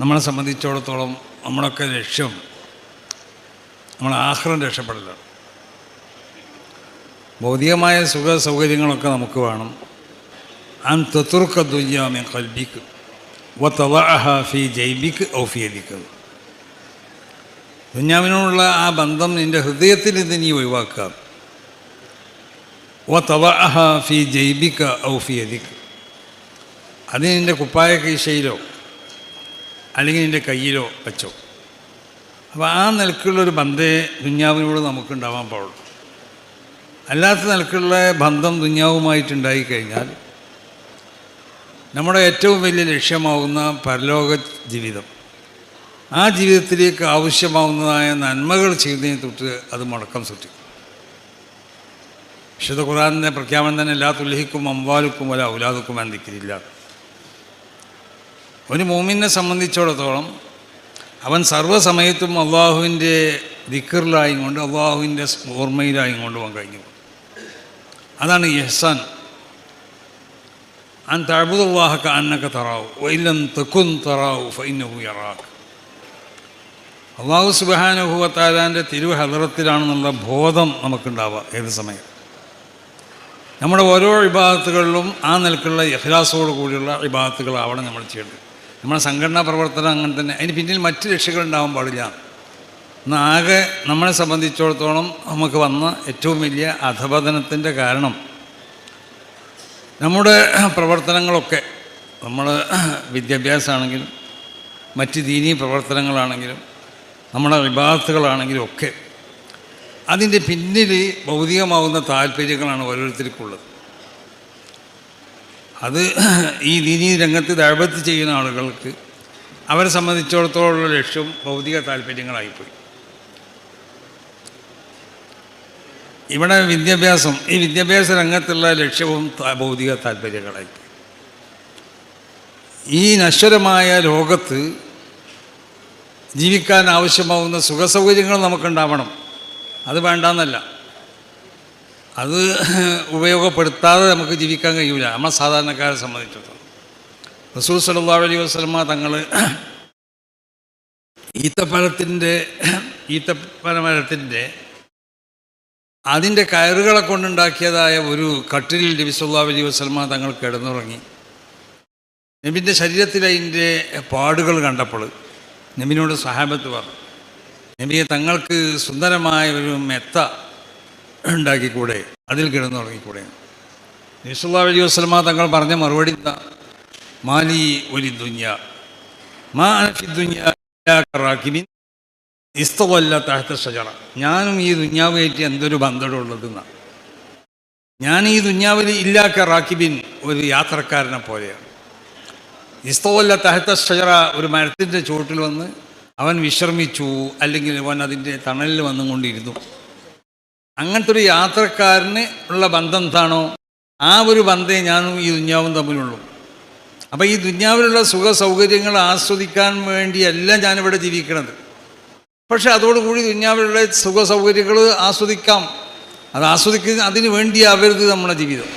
നമ്മളെ സംബന്ധിച്ചിടത്തോളം നമ്മളൊക്കെ ലക്ഷ്യം നമ്മൾ ആഹ്ലം രക്ഷപ്പെടില്ല ഭൗതികമായ സുഖ സൗകര്യങ്ങളൊക്കെ നമുക്ക് വേണം. അൻ തത്തുർക്ക ദുയ്യാമി കൽബിക്ക് വ ഫി ജൈബിക്ക് ഔ ഫി യദിക്ക് ദുഞ്ഞാവിനോടുള്ള ആ ബന്ധം നിന്റെ ഹൃദയത്തിൽ ഇത് നീ ഒഴിവാക്കുക. വ ഫി ജൈബിക്ക ഔ ഫി യദിക്ക് അത് നിന്റെ കുപ്പായ കീശയിലോ അല്ലെങ്കിൽ നിന്റെ കയ്യിലോ വെച്ചോ. അപ്പോൾ ആ നിലക്കുള്ളൊരു ബന്ധേ ദുഞ്ഞാവിനോട് നമുക്കുണ്ടാവാൻ പാടുള്ളൂ. അല്ലാത്ത നിലക്കുള്ള ബന്ധം ദുഞ്ഞാവുമായിട്ടുണ്ടായി കഴിഞ്ഞാൽ നമ്മുടെ ഏറ്റവും വലിയ ലക്ഷ്യമാവുന്ന പരലോക ജീവിതം ആ ജീവിതത്തിലേക്ക് ആവശ്യമാവുന്നതായ നന്മകൾ ചെയ്യുന്നതിനെ തൊട്ട് അത് മുടക്കം സൃഷ്ടിക്കും വിശുദ്ധ ഖുറാനിന്റെ പ്രഖ്യാപനം തന്നെ എല്ലാ തുല്ഹിക്കും അമ്പാലുക്കും വല ഔലാദുക്കും എന്തിക്കില്ല ഒരു മോമിനെ സംബന്ധിച്ചിടത്തോളം അവൻ സർവസമയത്തും അള്ളാഹുവിന്റെ ദിക്കറിലായും കൊണ്ട് അള്ളാഹുവിന്റെ ഓർമ്മയിലായും കൊണ്ട് അവൻ കഴിഞ്ഞു അതാണ് യഹ്സാൻ അൻ തഴുതുള്ളാഹക്ക അന്നൊക്കെ തറാവു വൈലം തെക്കുൻ തറാവു ഫൈനഹു യറാഖ് അള്ളാഹു സുബാനുഭവത്താലാന്റെ തിരു ഹദറത്തിലാണെന്നുള്ള ബോധം നമുക്കുണ്ടാവുക ഏത് സമയം. നമ്മുടെ ഓരോ വിഭാഗത്തുകളിലും ആ നിലക്കുള്ള ഇഹ്ലാസോട് കൂടിയുള്ള വിഭാഗത്തുകളാവണം നമ്മൾ ചെയ്യേണ്ടത്. നമ്മുടെ സംഘടനാ പ്രവർത്തനം അങ്ങനെ തന്നെ. അതിന് പിന്നിൽ മറ്റ് ലക്ഷ്യങ്ങൾ ഉണ്ടാവാൻ പാടില്ല. ആകെ നമ്മളെ സംബന്ധിച്ചിടത്തോളം നമുക്ക് വന്ന ഏറ്റവും വലിയ അധപതനത്തിന്റെ കാരണം നമ്മുടെ പ്രവർത്തനങ്ങളൊക്കെ നമ്മൾ വിദ്യാഭ്യാസമാണെങ്കിലും മറ്റ് ദീനീ പ്രവർത്തനങ്ങളാണെങ്കിലും നമ്മുടെ വിഭാഗത്തുകളാണെങ്കിലും ഒക്കെ അതിന്റെ പിന്നിൽ ഭൗതികമാവുന്ന താല്പര്യങ്ങളാണ് ഓരോരുത്തർക്കുള്ളത്. അത് ഈ ദീനീ രംഗത്ത് ദഴപത്ത് ചെയ്യുന്ന ആളുകൾക്ക് അവരെ സംബന്ധിച്ചിടത്തോളമുള്ള ലക്ഷ്യം ഭൗതിക താല്പര്യങ്ങളായിപ്പോയി. ഇവിടെ വിദ്യാഭ്യാസം ഈ വിദ്യാഭ്യാസ രംഗത്തുള്ള ലക്ഷ്യവും ഭൗതിക താല്പര്യങ്ങളായി. ഈ നശ്വരമായ ലോകത്ത് ജീവിക്കാൻ ആവശ്യമാവുന്ന സുഖസൗകര്യങ്ങൾ നമുക്കുണ്ടാവണം. അത് വേണ്ടെന്നല്ല. അത് ഉപയോഗപ്പെടുത്താതെ നമുക്ക് ജീവിക്കാൻ കഴിയൂല. നമ്മളെ സാധാരണക്കാരെ സംബന്ധിച്ചിടത്തോളം. റസൂൽ സല്ലല്ലാഹു അലൈഹി വസ്ലമ തങ്ങൾ ഈത്തപ്പഴത്തിന്റെ ഈത്തപ്പനമരത്തിന്റെ അതിന്റെ കയറുകളെ കൊണ്ടുണ്ടാക്കിയതായ ഒരു കട്ടിലിൽ നബി സല്ലല്ലാഹു അലൈഹി വസ്ലമ തങ്ങൾ കിടന്നുറങ്ങി. നബിന്റെ ശരീരത്തിൽ അതിന്റെ പാടുകൾ കണ്ടപ്പോൾ നബിനോട് സഹാബത്ത് പറഞ്ഞു നബിയെ തങ്ങൾക്ക് സുന്ദരമായ ഒരു മെത്ത ഉണ്ടാക്കിക്കൂടെ? അതിൽ കിടന്നുറങ്ങിക്കൂടെ? നിസുല്ലാ അലൈഹി വസ്ലമ തങ്ങൾ പറഞ്ഞ മറുപടി എന്താ? മാലി ഒലി ദുഞ്ഞ മാ ഇസ്തവല്ല താഴ്ത്ത ഷജറ. ഞാനും ഈ ദുഞ്ഞാവുമായിട്ട് എന്തൊരു ബന്ധമുള്ളതെന്നാണ് ഞാൻ ഈ ദുഞ്ഞാവിൽ ഇല്ലാക്ക റാക്കിബിൻ ഒരു യാത്രക്കാരനെ പോലെയാണ്. ഇസ്തവല്ല താഴ്ത്ത ഷജറ ഒരു മരത്തിന്റെ ചുവട്ടിൽ വന്ന് അവൻ വിശ്രമിച്ചു അല്ലെങ്കിൽ അവൻ അതിന്റെ തണലിൽ വന്നുകൊണ്ടിരുന്നു. അങ്ങനത്തെ ഒരു യാത്രക്കാരന് ഉള്ള ബന്ധം എന്താണോ ആ ഒരു ബന്ധേ ഞാനും ഈ ദുഞ്ഞാവും തമ്മിലുള്ളൂ. അപ്പോൾ ഈ ദുഞ്ഞാവിലുള്ള സുഖ സൗകര്യങ്ങൾ ആസ്വദിക്കാൻ വേണ്ടിയല്ല ഞാനിവിടെ ജീവിക്കണത്. പക്ഷേ അതോടുകൂടി ദുഞ്ഞാവിലുള്ള സുഖ സൗകര്യങ്ങൾ ആസ്വദിക്കാം. അത് ആസ്വദിക്കുന്ന അതിന് വേണ്ടിയാവരുത് നമ്മുടെ ജീവിതം.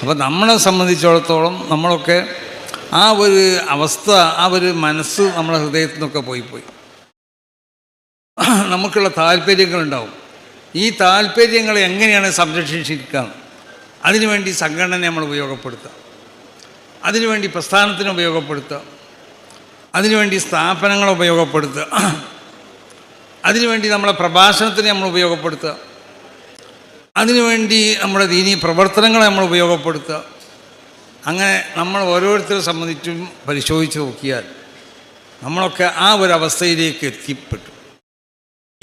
അപ്പോൾ നമ്മളെ സംബന്ധിച്ചിടത്തോളം നമ്മളൊക്കെ ആ ഒരു അവസ്ഥ ആ ഒരു മനസ്സ് നമ്മുടെ ഹൃദയത്തിൽ നിന്നൊക്കെ പോയി പോയി നമുക്കുള്ള താല്പര്യങ്ങളുണ്ടാവും. ഈ താല്പര്യങ്ങളെ എങ്ങനെയാണ് സംരക്ഷിച്ചിരിക്കുക അതിനുവേണ്ടി സംഘടന നമ്മൾ ഉപയോഗപ്പെടുത്തുക അതിനുവേണ്ടി പ്രസ്ഥാനത്തിന് ഉപയോഗപ്പെടുത്തുക അതിനുവേണ്ടി സ്ഥാപനങ്ങൾ ഉപയോഗപ്പെടുത്തുക അതിനുവേണ്ടി നമ്മളെ പ്രഭാഷണത്തിന് നമ്മൾ ഉപയോഗപ്പെടുത്തുക അതിനുവേണ്ടി നമ്മുടെ ദീനീ പ്രവർത്തനങ്ങളെ നമ്മൾ ഉപയോഗപ്പെടുത്തുക അങ്ങനെ നമ്മൾ ഓരോരുത്തരെ സംബന്ധിച്ചും പരിശോധിച്ച് നോക്കിയാൽ നമ്മളൊക്കെ ആ ഒരു അവസ്ഥയിലേക്ക് എത്തിപ്പെട്ടു.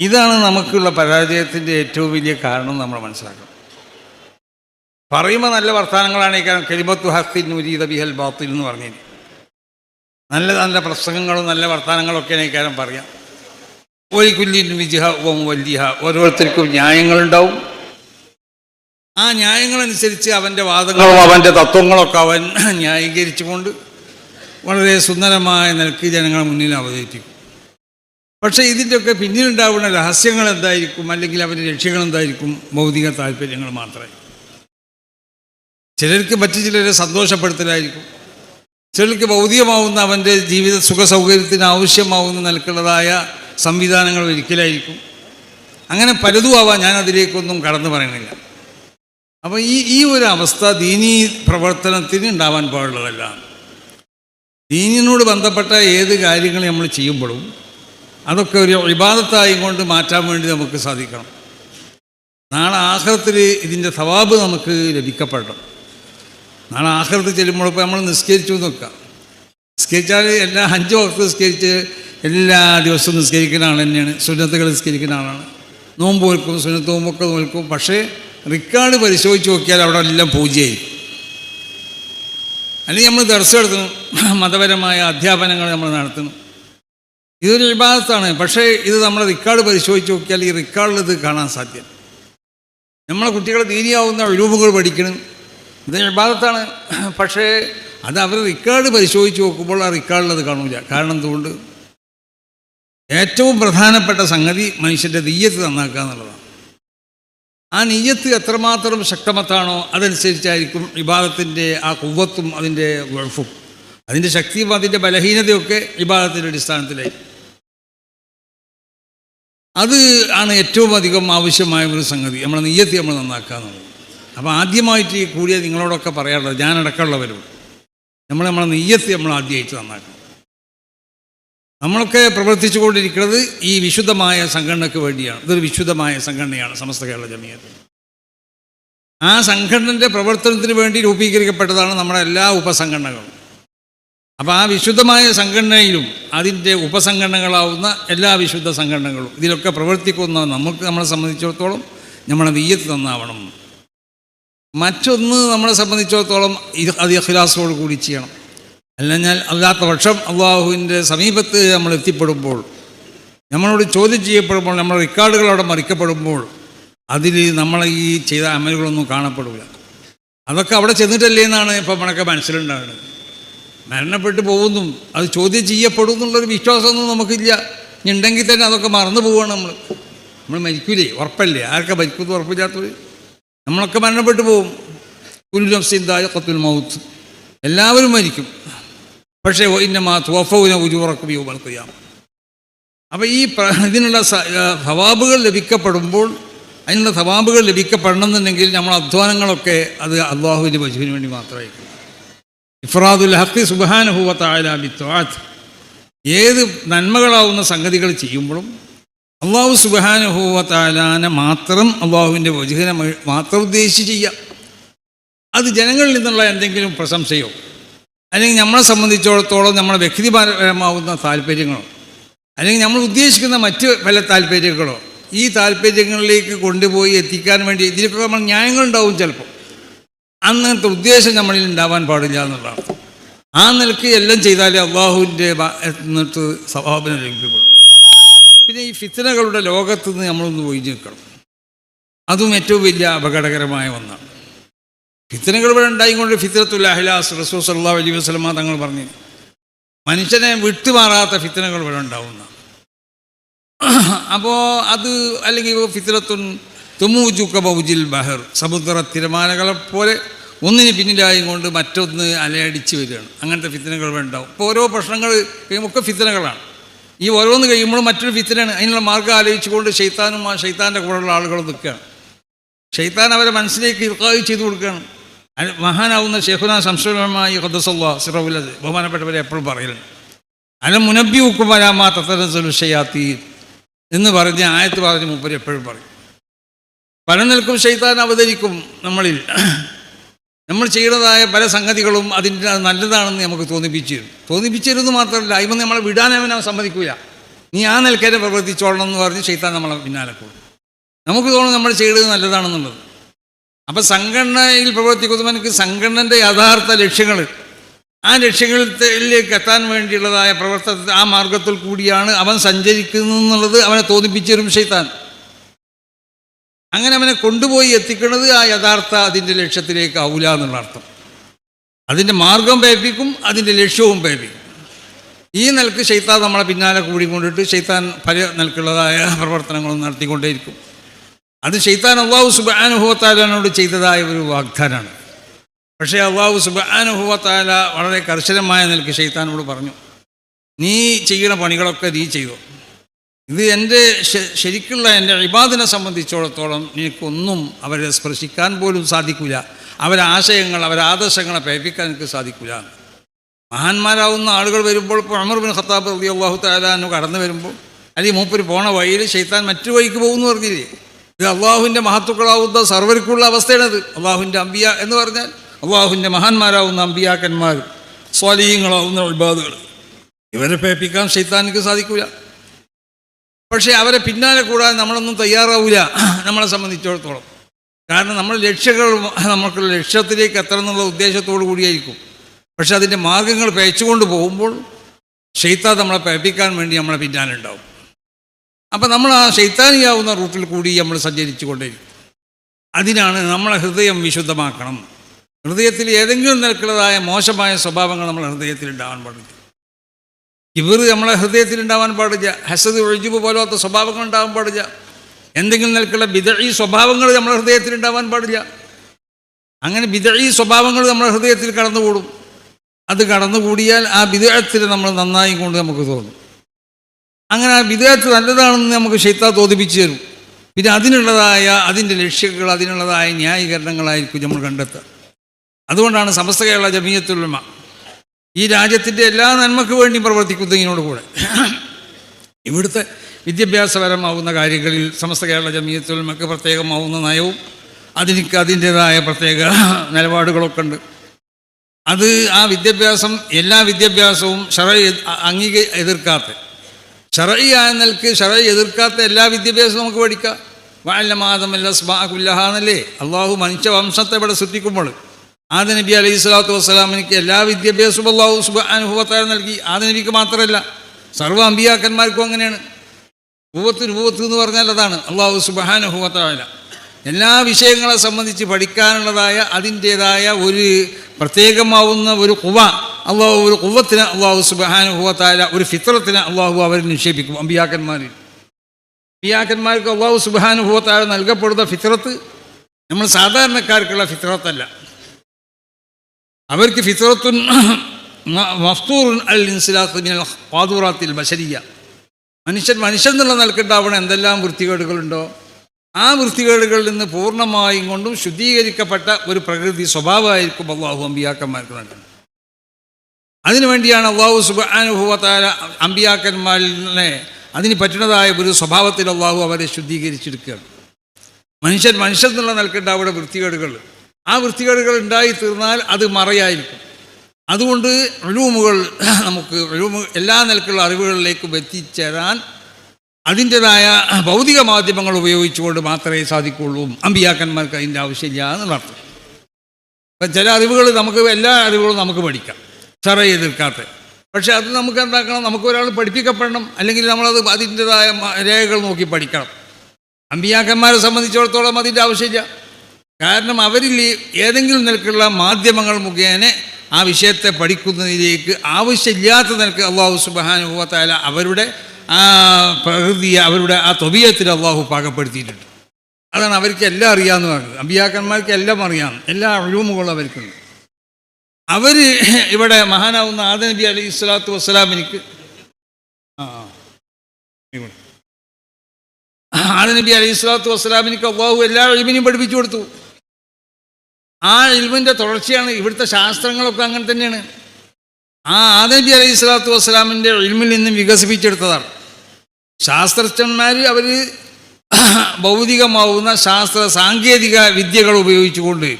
ഇതാണ് നമുക്കുള്ള പരാജയത്തിന്റെ ഏറ്റവും വലിയ കാരണം നമ്മൾ മനസ്സിലാക്കണം. പറയുമ്പോൾ നല്ല വർത്തമാനങ്ങളാണ് ഈ കാരണം. കരിമത്തു ഹസ്തിൻ മുരീത ബിഹൽ ബാത്തിൽ എന്ന് പറഞ്ഞത് നല്ല നല്ല പ്രസംഗങ്ങളും നല്ല വർത്തമാനങ്ങളൊക്കെയാണ് ഈ കാര്യം പറയാം. ഒരു കുല്ലിൻ വിജിഹ ഓം വല്യഹ ഓരോരുത്തർക്കും ന്യായങ്ങളുണ്ടാവും. ആ ന്യായങ്ങളനുസരിച്ച് അവന്റെ വാദങ്ങളും അവന്റെ തത്വങ്ങളൊക്കെ അവൻ ന്യായീകരിച്ചുകൊണ്ട് വളരെ സുന്ദരമായ നിലയ്ക്ക് ജനങ്ങളെ മുന്നിൽ അവതരിപ്പിക്കും. പക്ഷേ ഇതിന്റെയൊക്കെ പിന്നിലുണ്ടാവുന്ന രഹസ്യങ്ങൾ എന്തായിരിക്കും അല്ലെങ്കിൽ അവന്റെ ലക്ഷ്യങ്ങൾ എന്തായിരിക്കും ഭൗതിക താല്പര്യങ്ങൾ മാത്രമേ. ചിലർക്ക് മറ്റു ചിലരെ സന്തോഷപ്പെടുത്തലായിരിക്കും. ചിലർക്ക് ഭൗതികമാവുന്ന അവന്റെ ജീവിത സുഖ സൗകര്യത്തിന് ആവശ്യമാവുന്ന നിലക്കുള്ളതായ സംവിധാനങ്ങൾ ഒരിക്കലായിരിക്കും. അങ്ങനെ പലതും ആവാം. ഞാൻ അതിലേക്കൊന്നും കടന്നു പറയുന്നില്ല. അപ്പോൾ ഈ ഈ ഒരു അവസ്ഥ ദീനീ പ്രവർത്തനത്തിന് ഉണ്ടാവാൻ പാടുള്ളതല്ല. ദീനിനോട് ബന്ധപ്പെട്ട ഏത് കാര്യങ്ങൾ നമ്മൾ ചെയ്യുമ്പോഴും അതൊക്കെ ഒരു വിവാദത്തായി കൊണ്ട് മാറ്റാൻ വേണ്ടി നമുക്ക് സാധിക്കണം. നാളെ ആഹ്രത്തിൽ ഇതിന്റെ സവാബ് നമുക്ക് ലഭിക്കപ്പെടണം. നാളെ ആഹ്രത്തിൽ ചെല്ലുമ്പോൾ ഇപ്പോൾ നമ്മൾ നിസ്കരിച്ചു നോക്കാം നിസ്കരിച്ചാൽ എല്ലാ അഞ്ച് വക്ത് നിസ്കരിച്ച് എല്ലാ ദിവസവും നിസ്കരിക്കുന്ന ആൾ തന്നെയാണ്. സുന്നത്തുകൾ നിസ്കരിക്കുന്ന ആളാണ്. നോമ്പ് നോൽക്കും സുന്നത്ത് നോമ്പൊക്കെ നോൽക്കും. പക്ഷേ റിക്കാർഡ് പരിശോധിച്ച് നോക്കിയാൽ അവിടെ എല്ലാം പൂജയായിരിക്കും അല്ലെങ്കിൽ നമ്മൾ ദർശനം നടത്തുന്നു. മതപരമായ അധ്യാപനങ്ങൾ നമ്മൾ നടത്തുന്നു. ഇതൊരു വിഭാഗത്താണ് പക്ഷേ ഇത് നമ്മൾ റിക്കാർഡ് പരിശോധിച്ച് നോക്കിയാൽ ഈ റിക്കാർഡിൽ ഇത് കാണാൻ സാധ്യം നമ്മളെ കുട്ടികളെ ദീനിയാവുന്ന ഒഴിവുകൾ പഠിക്കണം. ഇത് വിഭാഗത്താണ് പക്ഷേ അത് അവർ റിക്കാർഡ് പരിശോധിച്ച് നോക്കുമ്പോൾ ആ റിക്കാർഡിൽ അത് കാണില്ല കാരണം എന്തുകൊണ്ട്? ഏറ്റവും പ്രധാനപ്പെട്ട സംഗതി മനുഷ്യന്റെ നെയ്യത്ത് നന്നാക്കുക എന്നുള്ളതാണ്. ആ നെയ്യത്ത് എത്രമാത്രം ശക്തമത്താണോ അതനുസരിച്ചായിരിക്കും വിഭാഗത്തിന്റെ ആ കുവ്വത്തും അതിന്റെ ഗൾഫും അതിന്റെ ശക്തിയും അതിന്റെ ബലഹീനതയൊക്കെ വിഭാഗത്തിന്റെ അടിസ്ഥാനത്തിലായി അത് ആണ് ഏറ്റവും അധികം ആവശ്യമായ ഒരു സംഗതി. നമ്മളെ നെയ്യത്തി നമ്മൾ നന്നാക്കുക എന്നുള്ളത് അപ്പോൾ ആദ്യമായിട്ട് ഈ കൂടിയ നിങ്ങളോടൊക്കെ പറയാറുള്ളത് ഞാനടക്കമുള്ളവരും നമ്മൾ നമ്മളെ നെയ്യത്തി നമ്മൾ ആദ്യമായിട്ട് നന്നാക്കണം. നമ്മളൊക്കെ പ്രവർത്തിച്ചു കൊണ്ടിരിക്കുന്നത് ഈ വിശുദ്ധമായ സംഘടനയ്ക്ക് വേണ്ടിയാണ്. ഇതൊരു വിശുദ്ധമായ സംഘടനയാണ് സമസ്ത കേരള ജമിയത്ത്. ആ സംഘടനന്റെ പ്രവർത്തനത്തിന് വേണ്ടി രൂപീകരിക്കപ്പെട്ടതാണ് നമ്മുടെ എല്ലാ ഉപസംഘടനകളും. അപ്പോൾ ആ വിശുദ്ധമായ സംഘടനയിലും അതിന്റെ ഉപസംഘടനകളാവുന്ന എല്ലാ വിശുദ്ധ സംഘടനകളും ഇതിലൊക്കെ പ്രവർത്തിക്കുന്ന നമുക്ക് നമ്മളെ സംബന്ധിച്ചിടത്തോളം നമ്മളെ നെയ്യത്ത് നന്നാവണം. മറ്റൊന്ന് നമ്മളെ സംബന്ധിച്ചിടത്തോളം ഇത് അത് അഖിലാസോട് കൂടി ചെയ്യണം. അല്ലെങ്കിൽ അല്ലാത്ത പക്ഷം അള്ളാഹുവിന്റെ സമീപത്ത് നമ്മൾ എത്തിപ്പെടുമ്പോൾ നമ്മളോട് ചോദ്യം ചെയ്യപ്പെടുമ്പോൾ നമ്മുടെ റെക്കോർഡുകൾ അവിടെ മറിക്കപ്പെടുമ്പോൾ അതിൽ നമ്മളെ ഈ ചെയ്ത അമലുകളൊന്നും കാണപ്പെടില്ല അതൊക്കെ അവിടെ ചെന്നിട്ടല്ലേ എന്നാണ് ഇപ്പം നമ്മളൊക്കെ മനസ്സിലുണ്ടാകുന്നത്. മരണപ്പെട്ടു പോകുന്നു. അത് ചോദ്യം ചെയ്യപ്പെടും എന്നുള്ളൊരു വിശ്വാസമൊന്നും നമുക്കില്ല. ഉണ്ടെങ്കിൽ തന്നെ അതൊക്കെ മറന്നു പോവുകയാണ് നമ്മൾ നമ്മൾ മരിക്കൂലേ ഉറപ്പല്ലേ? ആർക്കാ മരിക്കുന്നത് ഉറപ്പില്ലാത്തത് നമ്മളൊക്കെ മരണപ്പെട്ടു പോകും. കുല്ലുനഫ്സിന്തായ കത്തുൽ മൗത്ത്. എല്ലാവരും മരിക്കും. പക്ഷേ ഇന്നമാ തോഫൗന ഉജുറക്കും യോബൽക്കയ്യാം അപ്പോൾ ഈ ഇതിനുള്ള സവാബുകൾ ലഭിക്കപ്പെടുമ്പോൾ അതിനുള്ള സവാബുകൾ ലഭിക്കപ്പെടണം എന്നുണ്ടെങ്കിൽ നമ്മൾ അധ്വാനങ്ങളൊക്കെ അത് അള്ളാഹുവിന്റെ വജുവിന് വേണ്ടി മാത്രമായിരിക്കും. ഇഫ്രാദുൽ ഹക്കി സുബാനുഭൂവത്തായാലാബിത്വാത്ത് ഏത് നന്മകളാവുന്ന സംഗതികൾ ചെയ്യുമ്പോഴും അള്ളാഹു സുബാനുഭൂവത്തായാലാനെ മാത്രം അള്ളാഹുവിന്റെ വചനം മാത്രം ഉദ്ദേശിച്ച് ചെയ്യാം. അത് ജനങ്ങളിൽ നിന്നുള്ള എന്തെങ്കിലും പ്രശംസയോ അല്ലെങ്കിൽ നമ്മളെ സംബന്ധിച്ചിടത്തോളം നമ്മളെ വ്യക്തിപരമാവുന്ന താല്പര്യങ്ങളോ അല്ലെങ്കിൽ നമ്മൾ ഉദ്ദേശിക്കുന്ന മറ്റ് പല താല്പര്യങ്ങളോ ഈ താല്പര്യങ്ങളിലേക്ക് കൊണ്ടുപോയി എത്തിക്കാൻ വേണ്ടി ഇതിലൊക്കെ നമ്മൾ ന്യായങ്ങളുണ്ടാവും ചിലപ്പോൾ. അങ്ങനത്തെ ഉദ്ദേശം നമ്മളിൽ ഉണ്ടാവാൻ പാടില്ല എന്നുള്ളതാണ്. ആ നിലയ്ക്ക് എല്ലാം ചെയ്താലേ അള്ളാഹുവിന്റെ എന്നിട്ട് സ്വഭാവന ലഭിക്കപ്പെടും പിന്നെ ഈ ഫിത്തനകളുടെ ലോകത്ത് നിന്ന് നമ്മളൊന്ന് പോയി നിൽക്കണം. അതും ഏറ്റവും വലിയ അപകടകരമായ ഒന്നാണ്. ഫിത്തനകൾ ഇവിടെ ഉണ്ടായിക്കൊണ്ട് ഫിത്തനത്തുൽ അഹ്ലാസ് റസൂസ് സല്ലാ അലൈഹി വസ്ലമ തങ്ങൾ പറഞ്ഞു മനുഷ്യനെ വിട്ടുമാറാത്ത ഫിത്തനകൾ ഇവിടെ ഉണ്ടാവുന്ന. അപ്പോൾ അത് അല്ലെങ്കിൽ ഫിത്തനത്തുൻ തുമൂജുക്ക ബൗജിൽ ബഹർ സമുദ്ര തിരമാലകളെ പോലെ ഒന്നിന് പിന്നിലായും കൊണ്ട് മറ്റൊന്ന് അലയടിച്ച് വരികയാണ്. അങ്ങനത്തെ ഫിത്തനകൾ ഉണ്ടാവും. ഇപ്പോൾ ഓരോ പ്രശ്നങ്ങൾ ഒക്കെ ഫിത്തനകളാണ്. ഈ ഓരോന്ന് കഴിയുമ്പോഴും മറ്റൊരു ഫിത്തനാണ് അതിനുള്ള മാർഗം ആലോചിച്ചുകൊണ്ട് ഷെയ്ത്താനും ആ ഷെയ്ത്താന്റെ കൂടെയുള്ള ആളുകളും നിൽക്കുകയാണ്. ഷെയ്ത്താൻ അവരെ മനസ്സിലേക്ക് ഇർക്കായി ചെയ്തു കൊടുക്കുകയാണ്. മഹാനാവുന്ന ഷെഹുന സംശയമായി ഹദസല്ല സിറവുലത് ബഹുമാനപ്പെട്ടവരെ എപ്പോഴും പറയലുണ്ട് അല്ല മുനബി ഉക്കുമരാമാ തത്തര ഷയാത്തി എന്ന് പറഞ്ഞ് ആയത്ത് പറഞ്ഞ് മുപ്പര് എപ്പോഴും പറയും. പല നിൽക്കും ഷെയ്ത്താൻ അവതരിക്കും നമ്മളിൽ. നമ്മൾ ചെയ്യുന്നതായ പല സംഗതികളും അതിന്റെ നല്ലതാണെന്ന് നമുക്ക് തോന്നിപ്പിച്ചു തോന്നിപ്പിച്ചിരുന്നു തോന്നിപ്പിച്ചു തരുമെന്ന് മാത്രമല്ല അതിമ നമ്മളെ വിടാൻ അവൻ സമ്മതിക്കൂല. നീ ആ നിൽക്കേനെ പ്രവർത്തിച്ചോളണം എന്ന് പറഞ്ഞ് ചെയ്താൽ നമ്മളെ പിന്നാലെ കൂടും നമുക്ക് തോന്നും നമ്മൾ ചെയ്തത് നല്ലതാണെന്നുള്ളത്. അപ്പം സംഘടനയിൽ പ്രവർത്തിക്കുന്നവനക്ക് സംഘടനന്റെ യഥാർത്ഥ ലക്ഷ്യങ്ങൾ ആ ലക്ഷ്യങ്ങളിലേക്ക് എത്താൻ വേണ്ടിയുള്ളതായ പ്രവർത്തനത്തിൽ ആ മാർഗത്തിൽ കൂടിയാണ് അവൻ സഞ്ചരിക്കുന്നത് എന്നുള്ളത് അവനെ തോന്നിപ്പിച്ചു ഷെയ്ത്താൻ അങ്ങനെ അവനെ കൊണ്ടുപോയി എത്തിക്കുന്നത് ആ യഥാർത്ഥ അതിന്റെ ലക്ഷ്യത്തിലേക്ക് ആവില്ല എന്നുള്ള അർത്ഥം. അതിന്റെ മാർഗം പേപ്പിക്കും അതിന്റെ ലക്ഷ്യവും പേപ്പിക്കും ഈ നിലയ്ക്ക് ശൈത്താൻ നമ്മളെ പിന്നാലെ കൂടിക്കൊണ്ടിട്ട് ശൈത്താൻ പല നിലക്കുള്ളതായ പ്രവർത്തനങ്ങളും നടത്തിക്കൊണ്ടേയിരിക്കും. അത് ശൈത്താൻ അള്ളാഹു സുബാനുഭവത്താലോട് ചെയ്തതായ ഒരു വാഗ്ദാനാണ് പക്ഷേ അള്ളാഹു സുബാനുഭവത്താല വളരെ കർശനമായ നിലയ്ക്ക് ശൈത്താനോട് പറഞ്ഞു നീ ചെയ്യുന്ന പണികളൊക്കെ നീ ചെയ്തു? ഇത് എന്റെ ശരിക്കുള്ള എന്റെ ഇബാദിനെ സംബന്ധിച്ചിടത്തോളം എനിക്കൊന്നും അവരെ സ്പർശിക്കാൻ പോലും സാധിക്കില്ല. അവരെ ആശയങ്ങൾ അവരെ ആദർശങ്ങളെ പേപ്പിക്കാൻ എനിക്ക് സാധിക്കില്ല. മഹാന്മാരാവുന്ന ആളുകൾ വരുമ്പോൾ ഇപ്പോൾ അമർ ബിൻ ഖത്താബ് റബി അള്ളാഹു താലാന്ന് കടന്നു വരുമ്പോൾ അല്ലെങ്കിൽ മൂപ്പര് പോണ വഴിയിൽ ഷെയ്ത്താൻ മറ്റു വഴിക്ക് പോകുമെന്ന് പറഞ്ഞില്ലേ? ഇത് അള്ളാഹുവിന്റെ മഹത്വക്കളാവുന്ന സർവർക്കുള്ള അവസ്ഥയാണത്. അള്ളാഹുവിന്റെ അമ്പിയ എന്ന് പറഞ്ഞാൽ അള്ളാഹുവിന്റെ മഹാന്മാരാവുന്ന അമ്പിയാക്കന്മാർ സ്വാലീയങ്ങളാവുന്ന ഇബാദുകൾ. ഇവരെ പേപ്പിക്കാൻ ഷെയ്ത്താനിക്ക് സാധിക്കില്ല. പക്ഷേ അവരെ പിന്നാലെ കൂടാതെ നമ്മളൊന്നും തയ്യാറാവില്ല നമ്മളെ സംബന്ധിച്ചിടത്തോളം. കാരണം നമ്മൾ ലക്ഷ്യങ്ങൾ നമുക്ക് ലക്ഷ്യത്തിലേക്ക് എത്തണം എന്നുള്ള ഉദ്ദേശത്തോടു കൂടിയായിരിക്കും. പക്ഷെ അതിന്റെ മാർഗങ്ങൾ പേച്ചുകൊണ്ട് പോകുമ്പോൾ ഷെയ്ത്താൻ നമ്മളെ പേപ്പിക്കാൻ വേണ്ടി നമ്മളെ പിന്നാലെ ഉണ്ടാവും അപ്പം നമ്മൾ ആ ഷെയ്ത്താനിയാവുന്ന റൂട്ടിൽ കൂടി നമ്മൾ സഞ്ചരിച്ചു കൊണ്ടിരിക്കും അതിനാണ് നമ്മളെ ഹൃദയം വിശുദ്ധമാക്കണം. ഹൃദയത്തിൽ ഏതെങ്കിലും നിലക്കുള്ളതായ മോശമായ സ്വഭാവങ്ങൾ നമ്മളെ ഹൃദയത്തിൽ ഉണ്ടാവാൻ പാടില്ല. ഇവർ നമ്മളെ ഹൃദയത്തിൽ ഉണ്ടാവാൻ പാടില്ല. ഹസദ് ഒഴിജുബ് പോലത്തെ സ്വഭാവങ്ങൾ ഉണ്ടാവാൻ പാടില്ല. എന്തെങ്കിലും നിലക്കുള്ള ബിതഴി സ്വഭാവങ്ങൾ നമ്മുടെ ഹൃദയത്തിൽ ഉണ്ടാവാൻ പാടില്ല. അങ്ങനെ ബിതഴി സ്വഭാവങ്ങൾ നമ്മുടെ ഹൃദയത്തിൽ കടന്നുകൂടും. അത് കടന്നുകൂടിയാൽ ആ വിദേഹത്തിൽ നമ്മൾ നന്നായി കൊണ്ട് നമുക്ക് തോന്നും. അങ്ങനെ ആ വിദേഹത്ത് നല്ലതാണെന്ന് നമുക്ക് ശൈത്ത തോതിപ്പിച്ചു തരും. പിന്നെ അതിനുള്ളതായ അതിന്റെ ലക്ഷ്യങ്ങൾ അതിനുള്ളതായ ന്യായീകരണങ്ങളായിരിക്കും നമ്മൾ കണ്ടെത്തുക. അതുകൊണ്ടാണ് സമസ്ത കേരള ജമീയത്തുലമ ഈ രാജ്യത്തിന്റെ എല്ലാ നന്മയ്ക്ക് വേണ്ടി പ്രവർത്തിക്കുന്നതിനോട് കൂടെ. ഇവിടുത്തെ വിദ്യാഭ്യാസപരമാവുന്ന കാര്യങ്ങളിൽ സമസ്ത കേരള ജമീയത്തുലമക്ക് പ്രത്യേകമാവുന്ന നയവും അതിനിക്ക് അതിന്റേതായ പ്രത്യേക നിലപാടുകളൊക്കെ ഉണ്ട്. അത് ആ വിദ്യാഭ്യാസം എല്ലാ വിദ്യാഭ്യാസവും ഷറ അംഗീക എതിർക്കാത്ത ഷറയായ നിലയ്ക്ക് ഷറ എതിർക്കാത്ത എല്ലാ വിദ്യാഭ്യാസവും നമുക്ക് പഠിക്കാം. വാലമാദമല്ല സ്മാകുല്ലഹ എന്നല്ലേ? അള്ളാഹു മനുഷ്യവംശത്തെ ഇവിടെ സൃഷ്ടിക്കുമ്പോൾ ആദ്യ നബി അലൈഹി സ്വലാത്തു വസ്സലാമിനിക്ക് എല്ലാ വിദ്യാഭ്യാസവും അള്ളാഹു സുബ അനുഭവത്താൽ നൽകി. ആദ്യ നബിക്ക് മാത്രമല്ല സർവ അമ്പിയാക്കന്മാർക്കും അങ്ങനെയാണ്. രൂപത്ത് രൂപത്ത് എന്ന് പറഞ്ഞാൽ അതാണ് അള്ളാഹു സുബാനുഭവത്താല എല്ലാ വിഷയങ്ങളെ സംബന്ധിച്ച് പഠിക്കാനുള്ളതായ അതിന്റേതായ ഒരു പ്രത്യേകമാവുന്ന ഒരു കുവ അള്ളാഹു ഒരു കുവത്തിന് അള്ളാഹു സുബാനുഭവത്താല ഒരു ഫിത്രത്തിന് അള്ളാഹു അവർ നിക്ഷേപിക്കും അമ്പിയാക്കന്മാരിൽ അമ്പിയാക്കന്മാർക്ക് അള്ളാഹു സുബാനുഭവത്താല നൽകപ്പെടുന്ന ഫിത്രത്ത് നമ്മൾ സാധാരണക്കാർക്കുള്ള ഫിത്രത്തല്ല അവർക്ക് ഫിത്രത്തുൻ മഫ്തൂറുൻ അൽ ഇൻസിലാത്ത് മിനൽ ഖാദൂറാത്തിൽ ബശരിയ. മനുഷ്യൻ മനുഷ്യൻ എന്നുള്ള നിലക്കുണ്ടാവണ എന്തെല്ലാം വൃത്തികേടുകളുണ്ടോ? ആ വൃത്തികേടുകളിൽ നിന്ന് പൂർണമായും കൊണ്ടും ശുദ്ധീകരിക്കപ്പെട്ട ഒരു പ്രകൃതി സ്വഭാവമായിരിക്കും അള്ളാഹു അമ്പിയാക്കന്മാർക്ക് നൽകുന്നത്. അതിനുവേണ്ടിയാണ് അള്ളാഹു സുബാനുഭവത്തായ അമ്പിയാക്കന്മാരിനെ അതിന് പറ്റുന്നതായ ഒരു സ്വഭാവത്തിൽ അള്ളാഹു അവരെ ശുദ്ധീകരിച്ചെടുക്കുകയാണ് മനുഷ്യൻ മനുഷ്യൻ എന്നുള്ള നിലക്കുണ്ടാവുന്ന വൃത്തികേടുകൾ ആ വൃത്തികേടുകൾ ഉണ്ടായി തീർന്നാൽ അത് മറയായിരിക്കും. അതുകൊണ്ട് റൂമുകൾ നമുക്ക് റൂമ് എല്ലാ നിലക്കുള്ള അറിവുകളിലേക്കും എത്തിച്ചേരാൻ അതിന്റെതായ ഭൗതിക മാധ്യമങ്ങൾ ഉപയോഗിച്ചുകൊണ്ട് മാത്രമേ സാധിക്കുള്ളൂ അമ്പിയാക്കന്മാർക്ക് അതിന്റെ ആവശ്യമില്ല എന്നർത്ഥം ഇപ്പം ചില അറിവുകൾ നമുക്ക് എല്ലാ അറിവുകളും നമുക്ക് പഠിക്കാം. സറേ എതിർക്കാത്ത. പക്ഷേ അത് നമുക്ക് എന്താക്കണം? നമുക്ക് ഒരാൾ പഠിപ്പിക്കപ്പെടണം. അല്ലെങ്കിൽ നമ്മളത് അതിന്റെതായ രേഖകൾ നോക്കി പഠിക്കണം. അമ്പിയാക്കന്മാരെ സംബന്ധിച്ചിടത്തോളം അതിന്റെ ആവശ്യമില്ല. കാരണം അവരിൽ ഏതെങ്കിലും നിലക്കുള്ള മാധ്യമങ്ങൾ മുഖേന ആ വിഷയത്തെ പഠിക്കുന്നതിലേക്ക് ആവശ്യമില്ലാത്ത നിലയ്ക്ക് അള്ളാഹു സുബാനുഭവത്തായ അവരുടെ ആ പ്രകൃതിയെ അവരുടെ ആ തൊബിയത്തിൽ അള്ളാഹു പാകപ്പെടുത്തിയിട്ടുണ്ട്. അതാണ് അവർക്ക് എല്ലാം അറിയാമെന്ന് പറഞ്ഞത്. അമ്പിയാക്കന്മാർക്ക് എല്ലാം അറിയാം. എല്ലാ റൂമുകളും അവർക്കുണ്ട്. അവർ ഇവിടെ മഹാനാവുന്ന ആദ നബി അലൈഹി സ്വലാത്തു വസ്സലാം എനിക്ക് ആ. ആദ നബി അലൈഹി സ്വലാത്തു വസ്സലാമിനിക്ക് അള്ളാഹു എല്ലാ ഇൽമിനെയും പഠിപ്പിച്ചു കൊടുത്തു. ആ ഇൽമിന്റെ തുടർച്ചയാണ് ഇവിടുത്തെ ശാസ്ത്രങ്ങളൊക്കെ അങ്ങനെ തന്നെയാണ്. ആ ആദനബി അലൈഹി സ്വലാത്തു വസ്സലാമിന്റെ ഇൽമിൽ നിന്നും വികസിപ്പിച്ചെടുത്തതാണ്. ശാസ്ത്രജ്ഞന്മാർ അവർ ഭൗതികമാവുന്ന ശാസ്ത്ര സാങ്കേതിക വിദ്യകൾ ഉപയോഗിച്ചുകൊണ്ട്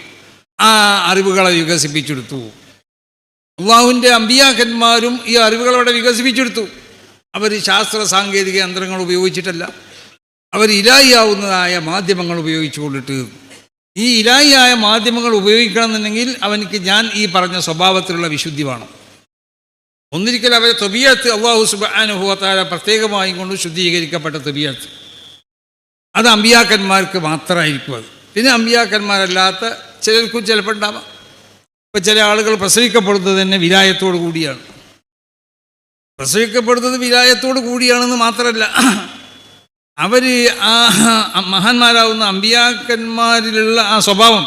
ആ അറിവുകളെ വികസിപ്പിച്ചെടുത്തു. അള്ളാഹുവിന്റെ അമ്പിയാക്കന്മാരും ഈ അറിവുകളവിടെ വികസിപ്പിച്ചെടുത്തു. അവർ ശാസ്ത്ര സാങ്കേതിക യന്ത്രങ്ങൾ ഉപയോഗിച്ചിട്ടല്ല അവർ ഇലായിയാവുന്നതായ മാധ്യമങ്ങൾ ഉപയോഗിച്ചുകൊണ്ടിട്ട് ഈ ഇലായിയായ മാധ്യമങ്ങൾ ഉപയോഗിക്കണമെന്നുണ്ടെങ്കിൽ അവനിക്ക് ഞാൻ ഈ പറഞ്ഞ സ്വഭാവത്തിലുള്ള വിശുദ്ധി വേണം. ഒന്നിരിക്കൽ അവരെ തൊബിയത്ത് അള്ളാഹു സുബാനുഭവത്താല പ്രത്യേകമായും കൊണ്ട് ശുദ്ധീകരിക്കപ്പെട്ട തൊബിയത്ത്. അത് അമ്പിയാക്കന്മാർക്ക് മാത്രമായിരിക്കും അത്. പിന്നെ അമ്പിയാക്കന്മാരല്ലാത്ത ചിലർക്കും ചിലപ്പോൾ ഉണ്ടാവാം. ഇപ്പം ചില ആളുകൾ പ്രസവിക്കപ്പെടുന്നത് തന്നെ വിലായത്തോടു കൂടിയാണ്. പ്രസവിക്കപ്പെടുന്നത് വിലായത്തോടു കൂടിയാണെന്ന് മാത്രമല്ല അവർ ആ മഹാന്മാരാവുന്ന അമ്പിയാക്കന്മാരിലുള്ള ആ സ്വഭാവം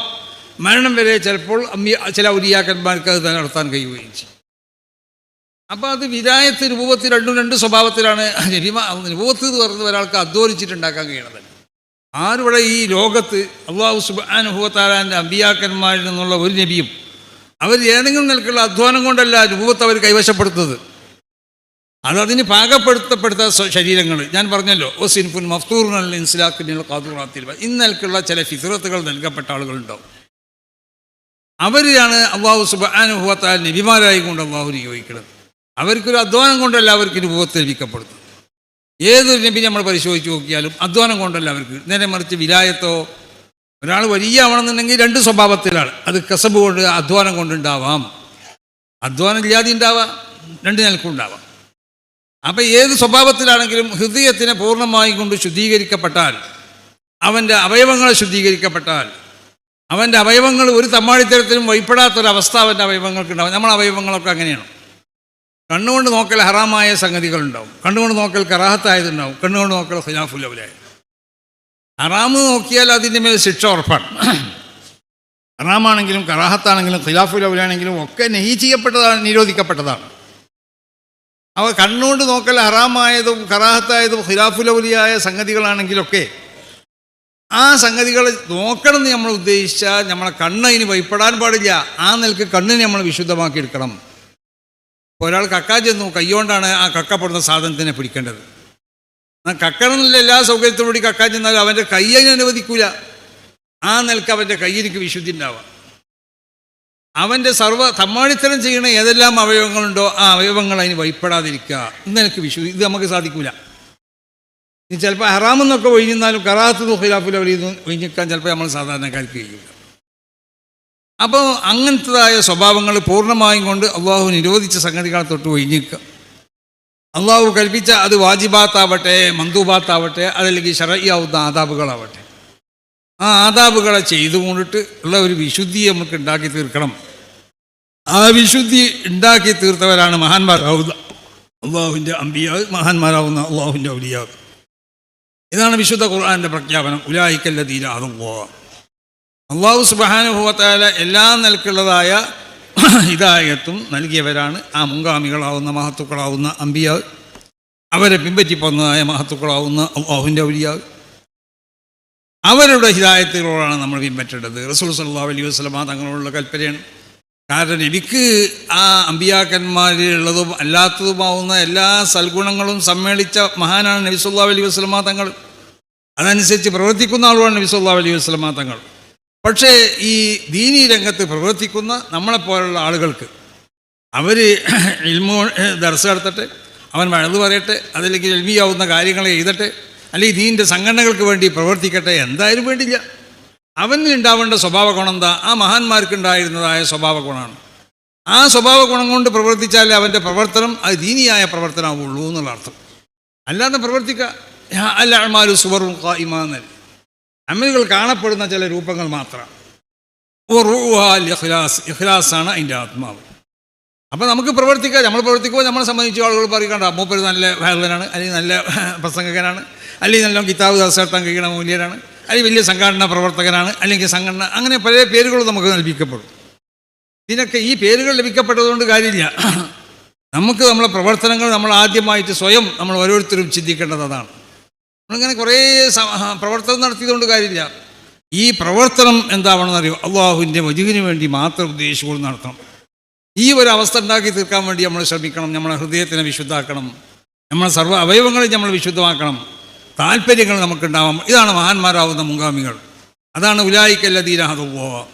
മരണം വരെ ചിലപ്പോൾ അമ്പിയ ചില ഉരിയാക്കന്മാർക്ക് അത് നടത്താൻ കഴിയുകയും ചെയ്യും. അപ്പോൾ അത് വിരായത്ത് രൂപത്തിൽ രണ്ടും രണ്ട് സ്വഭാവത്തിലാണ് നബിമ രൂപത്ത് എന്ന് പറയുന്നത് ഒരാൾക്ക് അധ്വാനിച്ചിട്ടുണ്ടാക്കാൻ കഴിയണത്. ആരിവിടെ ഈ ലോകത്ത് അള്ളാഹു സുബാനുഭവത്താലാന്റെ അമ്പിയാക്കന്മാരിൽ നിന്നുള്ള ഒരു നബിയും അവർ ഏതെങ്കിലും നിലക്കുള്ള അധ്വാനം കൊണ്ടല്ല രൂപത്ത് അവർ കൈവശപ്പെടുത്തുന്നത്. അത് അതിന് പാകപ്പെടുത്തപ്പെടുത്ത ശരീരങ്ങൾ. ഞാൻ പറഞ്ഞല്ലോ ഓ സിൻഫുൻ മഫ്തൂറിനുള്ള ഇൻസിലാക്കിനുള്ള കാതൂറാത്തിൽ ഇന്നൽക്കുള്ള ചില ഫിത്രത്തുകൾ നൽകപ്പെട്ട ആളുകളുണ്ടാവും. അവരെയാണ് അള്ളാഹു സുബാനുഭവത്താൽ നബിമാരായി കൊണ്ട് അള്ളാഹു നിയോഗിക്കുന്നത്. അവർക്കൊരു അധ്വാനം കൊണ്ടല്ല അവർക്ക് രൂപത്തിൽ ലഭിക്കപ്പെടുന്നത് ഏതൊരു നബി നമ്മൾ പരിശോധിച്ച് നോക്കിയാലും അധ്വാനം കൊണ്ടല്ല അവർക്ക് നേരെ മറിച്ച് വിലായത്തോ ഒരാൾ വലിയ ആവണമെന്നുണ്ടെങ്കിൽ രണ്ട് സ്വഭാവത്തിലാണ്. അത് കസബ് കൊണ്ട് അധ്വാനം കൊണ്ടുണ്ടാവാം അധ്വാനം ഇല്ലാതെ ഉണ്ടാവാം രണ്ട് നിലക്കുണ്ടാവാം അപ്പം ഏത് സ്വഭാവത്തിലാണെങ്കിലും ഹൃദയത്തിനെ പൂർണമായി കൊണ്ട് ശുദ്ധീകരിക്കപ്പെട്ടാൽ അവന്റെ അവയവങ്ങളെ ശുദ്ധീകരിക്കപ്പെട്ടാൽ അവന്റെ അവയവങ്ങൾ ഒരു തമ്മാടിത്തരത്തിലും വഴിപ്പെടാത്തൊരവസ്ഥ അവന്റെ അവയവങ്ങൾക്കുണ്ടാവും. നമ്മളെ അവയവങ്ങളൊക്കെ അങ്ങനെയാണ്. കണ്ണുകൊണ്ട് നോക്കൽ ഹറാമായ സംഗതികളുണ്ടാവും. കണ്ണുകൊണ്ട് നോക്കൽ കറാഹത്തായതുണ്ടാവും. കണ്ണുകൊണ്ട് നോക്കൽ ഖിലാഫുല്ലവലായ ഹറാമ് നോക്കിയാൽ അതിന്റെ മേൽ ശിക്ഷ ഉറപ്പാണ്. ഹറാമാണെങ്കിലും കറാഹത്താണെങ്കിലും ഖിലാഫുല്ലവലാണെങ്കിലും ഒക്കെ നെഹി ചെയ്യപ്പെട്ടതാണ് നിരോധിക്കപ്പെട്ടതാണ്. അവ കണ്ണുകൊണ്ട് നോക്കൽ ഹറാമായതും കറാഹത്തായതും ഖിലാഫുലൗലിയായ സംഗതികളാണെങ്കിലൊക്കെ ആ സംഗതികൾ നോക്കണം എന്ന് നമ്മൾ ഉദ്ദേശിച്ചാൽ നമ്മളെ കണ്ണ് അതിന് ഭയപ്പെടാൻ പാടില്ല. ആ നിലയ്ക്ക് കണ്ണിനെ നമ്മൾ വിശുദ്ധമാക്കി എടുക്കണം ഒരാൾ കക്ക ചെന്നു കൈകൊണ്ടാണ് ആ കക്കപ്പെടുന്ന സാധനത്തിനെ പിടിക്കേണ്ടത്. കക്കണമെന്നില്ല എല്ലാ സൗകര്യത്തോടുകൂടി കക്ക ചെന്നാൽ അവന്റെ കൈ അതിന് അനുവദിക്കൂല. ആ നിലയ്ക്ക് അവന്റെ കയ്യിലേക്ക് വിശുദ്ധി ഉണ്ടാവാം. അവന്റെ സർവ തമ്മാടിത്തരം ചെയ്യുന്ന ഏതെല്ലാം അവയവങ്ങളുണ്ടോ ആ അവയവങ്ങൾ അതിന് വഴിപ്പെടാതിരിക്കുക. ഇന്ന് എനിക്ക് വിഷു ഇത് നമുക്ക് സാധിക്കില്ല ഇനി ചിലപ്പോൾ ഹറാമെന്നൊക്കെ ഒഴിഞ്ഞിരുന്നാലും കറാത്ത് ഖിലാഫുൽ അവലിന്ന് ഒഴിഞ്ഞിക്കാൻ ചിലപ്പോൾ നമ്മൾ സാധാരണക്കാർക്ക് കഴിയില്ല അപ്പോൾ അങ്ങനത്തതായ സ്വഭാവങ്ങൾ പൂർണമായും കൊണ്ട് അള്ളാഹു നിരോധിച്ച സംഗതികളെ തൊട്ട് ഒഴിഞ്ഞിക്കുക അള്ളാഹു കൽപ്പിച്ച അത് വാജിബാത്താവട്ടെ മന്ദൂബാത്താവട്ടെ അതല്ലെങ്കിൽ ഷറയ്യാവുന്ന ആദാബുകളാവട്ടെ. ആ ആദാബുകളെ ചെയ്തുകൊണ്ടിട്ട് ഉള്ള ഒരു വിശുദ്ധി നമുക്ക് ഉണ്ടാക്കി തീർക്കണം. ആ വിശുദ്ധി ഉണ്ടാക്കി തീർത്തവരാണ് മഹാന്മാരാവുന്ന അള്ളാഹുവിന്റെ അമ്പിയാവ് മഹാന്മാരാവുന്ന അള്ളാഹുവിന്റെ ഔലിയാവ്. ഇതാണ് വിശുദ്ധ ഖുർആാന്റെ പ്രഖ്യാപനം. ഉലായിക്കല്ല തീരാതുമ്പോ അള്ളാഹു സുബാനുഭവത്തായ എല്ലാ നിലക്കുള്ളതായ ഇതായത്തും നൽകിയവരാണ് ആ മുങ്കാമികളാവുന്ന മഹത്തുക്കളാവുന്ന അമ്പിയാവ്. അവരെ പിൻപറ്റി പോന്നതായ മഹത്തുക്കളാവുന്ന അള്ളാഹുവിന്റെ ഔലിയാവ്. അവരുടെ ഹിതായത്തിലൂടെയാണ് നമ്മൾ പിൻപറ്റേണ്ടത്. റസൂൽ സല്ലാ അലൈഹി വസ്ലമ തങ്ങളോടുള്ള കൽപ്പനയാണ്. കാരണം എനിക്ക് ആ അമ്പിയാക്കന്മാരിലുള്ളതും അല്ലാത്തതുമാവുന്ന എല്ലാ സൽഗുണങ്ങളും സമ്മേളിച്ച മഹാനാണ് നബി സല്ലാ അലൈഹി വസ്ലമ തങ്ങൾ. അതനുസരിച്ച് പ്രവർത്തിക്കുന്ന ആളുമാണ് നബി സല്ലാ അലൈഹി വസ്ലമ തങ്ങൾ. പക്ഷേ ഈ ദീനീ രംഗത്ത് പ്രവർത്തിക്കുന്ന നമ്മളെപ്പോലുള്ള ആളുകൾക്ക് അവർ ഇൽമോ ദർശ നടത്തട്ടെ അവൻ വഴുതു പറയട്ടെ അതിലേക്ക് എൽമിയാവുന്ന കാര്യങ്ങൾ എഴുതട്ടെ അല്ലെങ്കിൽ ദീന്റെ സംഘടനകൾക്ക് വേണ്ടി പ്രവർത്തിക്കട്ടെ? എന്തായാലും വേണ്ടില്ല. അവന് ഉണ്ടാവേണ്ട സ്വഭാവ ഗുണം എന്താ ആ മഹാന്മാർക്കുണ്ടായിരുന്നതായ സ്വഭാവ ഗുണമാണ് ആ സ്വഭാവ ഗുണം കൊണ്ട് പ്രവർത്തിച്ചാലേ അവന്റെ പ്രവർത്തനം അത് ദീനിയായ പ്രവർത്തനമാവുള്ളൂ എന്നുള്ള അർത്ഥം. അല്ലാതെ പ്രവർത്തിക്കുക അല്ല സുവറും ഇമാന്നൽ അമലുകൾ കാണപ്പെടുന്ന ചില രൂപങ്ങൾ മാത്രം. ഓ റൂഹാൽ ഇഖ്ലാസ്. ഇഖ്ലാസാണ് അതിന്റെ ആത്മാവ്. അപ്പോൾ നമുക്ക് പ്രവർത്തിക്കാം. നമ്മൾ പ്രവർത്തിക്കുമ്പോൾ നമ്മളെ സംബന്ധിച്ച് ആളുകൾ പറയുകണ്ട മൂപ്പര് നല്ല ഭാഗവനാണ് അല്ലെങ്കിൽ നല്ല പ്രസംഗകനാണ്. അല്ലെങ്കിൽ നല്ല കിതാബ് ദർശനത്താൻ കഴിയണ മൂല്യരാണ്. അല്ലെങ്കിൽ വലിയ സംഘടനാ പ്രവർത്തകനാണ്. അല്ലെങ്കിൽ സംഘടന അങ്ങനെ പല പേരുകൾ നമുക്ക് നൽകിക്കപ്പെടും ഇതിനൊക്കെ ഈ പേരുകൾ ലഭിക്കപ്പെട്ടതുകൊണ്ട് കാര്യമില്ല. നമുക്ക് നമ്മളെ പ്രവർത്തനങ്ങൾ നമ്മൾ ആദ്യമായിട്ട് സ്വയം നമ്മൾ ഓരോരുത്തരും ചിന്തിക്കേണ്ടത് അതാണ്. നമ്മളിങ്ങനെ കുറേ പ്രവർത്തനം നടത്തിയതുകൊണ്ട് കാര്യമില്ല. ഈ പ്രവർത്തനം എന്താവണമെന്ന് അറിയോ? അള്ളാഹുവിന്റെ വജുവിന് വേണ്ടി മാത്രം ഉദ്ദേശിച്ചുകൊണ്ട് നടത്തണം. ഈ ഒരു അവസ്ഥ ഉണ്ടാക്കി തീർക്കാൻ വേണ്ടി നമ്മൾ ശ്രമിക്കണം. നമ്മളെ ഹൃദയത്തിനെ വിശുദ്ധാക്കണം. നമ്മളെ സർവ അവയവങ്ങളെ നമ്മൾ വിശുദ്ധമാക്കണം. താല്പര്യങ്ങൾ നമുക്കുണ്ടാവാം. ഇതാണ് മഹാന്മാരാവുന്ന മുൻഗാമികൾ. അതാണ് ഉലായിക്കല്ലതീരാഹതുവോ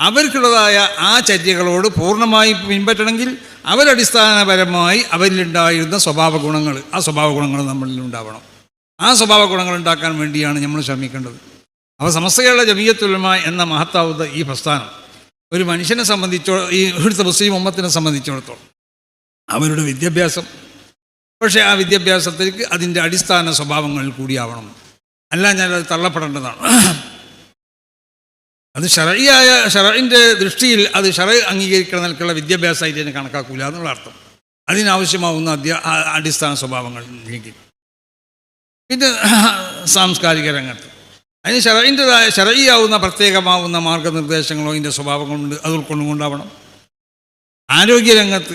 അവർക്കുള്ളതായ ആ ചര്യകളോട് പൂർണമായി പിൻപറ്റണമെങ്കിൽ അവരടിസ്ഥാനപരമായി അവരിലുണ്ടായിരുന്ന സ്വഭാവ ഗുണങ്ങൾ ആ സ്വഭാവ ഗുണങ്ങൾ നമ്മളിൽ ഉണ്ടാവണം. ആ സ്വഭാവ ഗുണങ്ങൾ ഉണ്ടാക്കാൻ വേണ്ടിയാണ് നമ്മൾ ശ്രമിക്കേണ്ടത്. അവ സമസ്തകളുടെ ജമീയത്തുലമ എന്ന മഹത്താവുന്ന ഈ പ്രസ്ഥാനം ഒരു മനുഷ്യനെ സംബന്ധിച്ചോ ഈ ഇവിടുത്തെ മുസ്ലിം ഉമ്മത്തിനെ സംബന്ധിച്ചിടത്തോളം അവരുടെ വിദ്യാഭ്യാസം പക്ഷേ ആ വിദ്യാഭ്യാസത്തിലേക്ക് അതിന്റെ അടിസ്ഥാന സ്വഭാവങ്ങൾ കൂടിയാവണം. അല്ല ഞാനത് തള്ളപ്പെടേണ്ടതാണ്. അത് ഷറയായ ഷറയിന്റെ ദൃഷ്ടിയിൽ അത് ഷറ അംഗീകരിക്കണം നിലക്കുള്ള വിദ്യാഭ്യാസമായിട്ട് തന്നെ കണക്കാക്കൂല എന്നുള്ള അർത്ഥം. അതിനാവശ്യമാവുന്ന അധ്യ അടിസ്ഥാന സ്വഭാവങ്ങൾ ഇല്ലെങ്കിൽ പിന്നെ സാംസ്കാരിക രംഗത്ത്. അതിന് ഷറയിന്റെതായ ഷറയിയാവുന്ന പ്രത്യേകമാവുന്ന മാർഗനിർദ്ദേശങ്ങളോ അതിന്റെ സ്വഭാവങ്ങളുണ്ട് അത് ഉൾക്കൊണ്ടുകൊണ്ടാവണം. ആരോഗ്യരംഗത്ത്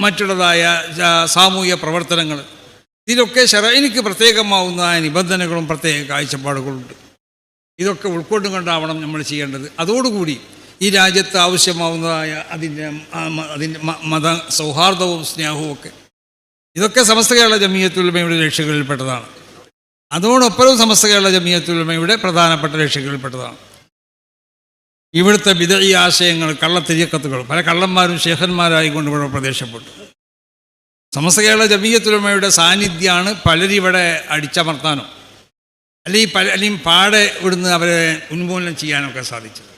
മറ്റുള്ളതായ സാമൂഹ്യ പ്രവർത്തനങ്ങൾ ഇതിലൊക്കെ ഷറയിനിക്ക് പ്രത്യേകമാവുന്നതായ നിബന്ധനകളും പ്രത്യേക കാഴ്ചപ്പാടുകളുണ്ട്. ഇതൊക്കെ ഉൾക്കൊണ്ടുകൊണ്ടാവണം നമ്മൾ ചെയ്യേണ്ടത്. അതോടുകൂടി ഈ രാജ്യത്ത് ആവശ്യമാവുന്നതായ അതിന്റെ അതിന്റെ മത സൗഹാർദ്ദവും സ്നേഹവും ഒക്കെ. ഇതൊക്കെ സമസ്ത കേരള ജമീയത്തുലമയുടെ ലക്ഷ്യങ്ങളിൽപ്പെട്ടതാണ് അതോടൊപ്പവും സമസ്ത കേരള ജമീയത്തുലമയുടെ പ്രധാനപ്പെട്ട ലക്ഷ്യങ്ങളിൽപ്പെട്ടതാണ് ഇവിടുത്തെ വിതഴി ആശയങ്ങൾ കള്ളത്തിരിക്കത്തുകൾ പല കള്ളന്മാരും ശേഖന്മാരായിക്കൊണ്ട് ഇവിടെ പ്രദേശപ്പെട്ടു. സമസ്ത കേരള ജമീയത്തുലമയുടെ സാന്നിധ്യമാണ് പലരിവിടെ അടിച്ചമർത്താനോ അല്ലെങ്കിൽ പല അല്ലെങ്കിൽ പാടെ ഇവിടുന്ന് അവരെ ഉന്മൂലനം ചെയ്യാനൊക്കെ സാധിച്ചത്.